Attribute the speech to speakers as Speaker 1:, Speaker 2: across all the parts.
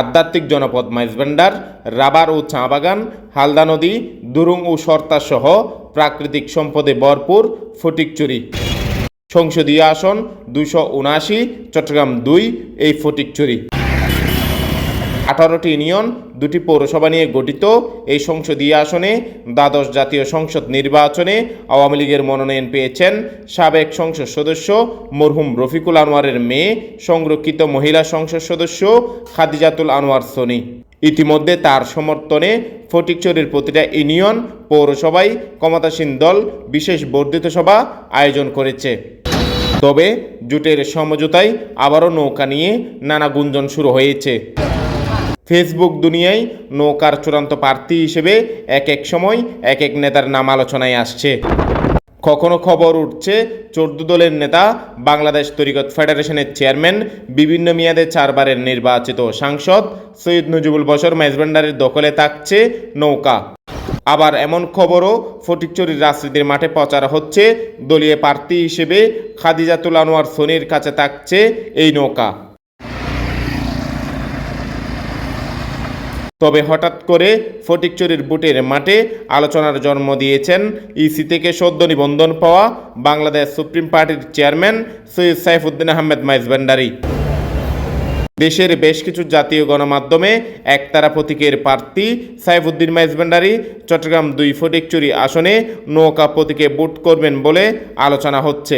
Speaker 1: আধ্যাত্মিক জনপদ মাইজভান্ডার রাবার ও চা বাগান হালদা নদী, দুরুং ও সর্তা সহ প্রাকৃতিক সম্পদে ভরপুর ফটিকচুরি। সংসদীয় আসন দুশো উনআশি, চট্টগ্রাম দুই, এই ফটিকচুরি। আঠারোটি ইউনিয়ন, দুটি পৌরসভা নিয়ে গঠিত। এই সংসদীয় আসনে দ্বাদশ জাতীয় সংসদ নির্বাচনে আওয়ামী লীগের মনোনয়ন পেয়েছেন সাবেক সংসদ সদস্য মরহুম রফিকুল আনোয়ারের মেয়ে, সংরক্ষিত মহিলা সংসদ সদস্য খাদিজাতুল আনোয়ার সনি। ইতিমধ্যে তার সমর্থনে ফটিকচুরির প্রতিটা ইউনিয়ন, পৌরসভায় ক্ষমতাসীন দল, বিশেষ বর্ধিত সভা আয়োজন করেছে। তবে জোটের সমঝোতায় আবারও নৌকা নিয়ে নানা গুঞ্জন শুরু হয়েছে। ফেসবুক দুনিয়ায় নৌকার চূড়ান্ত প্রার্থী হিসেবে এক এক সময় এক এক নেতার নাম আলোচনায় আসছে। কখনো খবর উঠছে, চোদ্দ দলের নেতা, বাংলাদেশ তরিকত ফেডারেশনের চেয়ারম্যান, বিভিন্ন মেয়াদে চারবারের নির্বাচিত সাংসদ, সৈয়দ নজিবুল বসর মেজবান্ডারের দখলে থাকছে নৌকা। আবার এমন খবরও ফটিকচুরির রাজনীতির মাঠে প্রচার হচ্ছে, দলীয় প্রার্থী হিসেবে খাদিজাতুল আনোয়ার সোনির কাছে থাকছে এই নৌকা। তবে হঠাৎ করে ফটিকচুরির বুটের মাঠে আলোচনার জন্ম দিয়েছেন ইসি থেকে সদ্য নিবন্ধন পাওয়া বাংলাদেশ সুপ্রিম পার্টির চেয়ারম্যান সৈয়দ সাইফুদ্দিন আহমেদ মাইজবান্ডারি দেশের বেশ কিছু জাতীয় গণমাধ্যমে একতারা প্রতীকের প্রার্থী সাইফুদ্দিন মাইজবান্ডারি চট্টগ্রাম দুই ফটিকচুরি আসনে নৌকা প্রতীকে বুট করবেন বলে আলোচনা হচ্ছে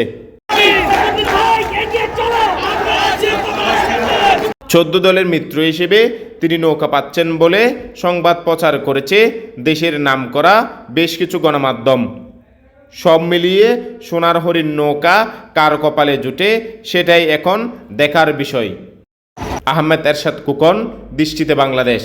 Speaker 1: চোদ্দ দলের মিত্র হিসেবে তিনি নৌকা পাচ্ছেন বলে সংবাদ প্রচার করেছে দেশের নাম করা বেশ কিছু গণমাধ্যম। সব মিলিয়ে সোনার হরিণ নৌকা কার কপালে জুটে সেটাই এখন দেখার বিষয়। আহমেদ এরশাদ কুকন, দৃষ্টিতে বাংলাদেশ।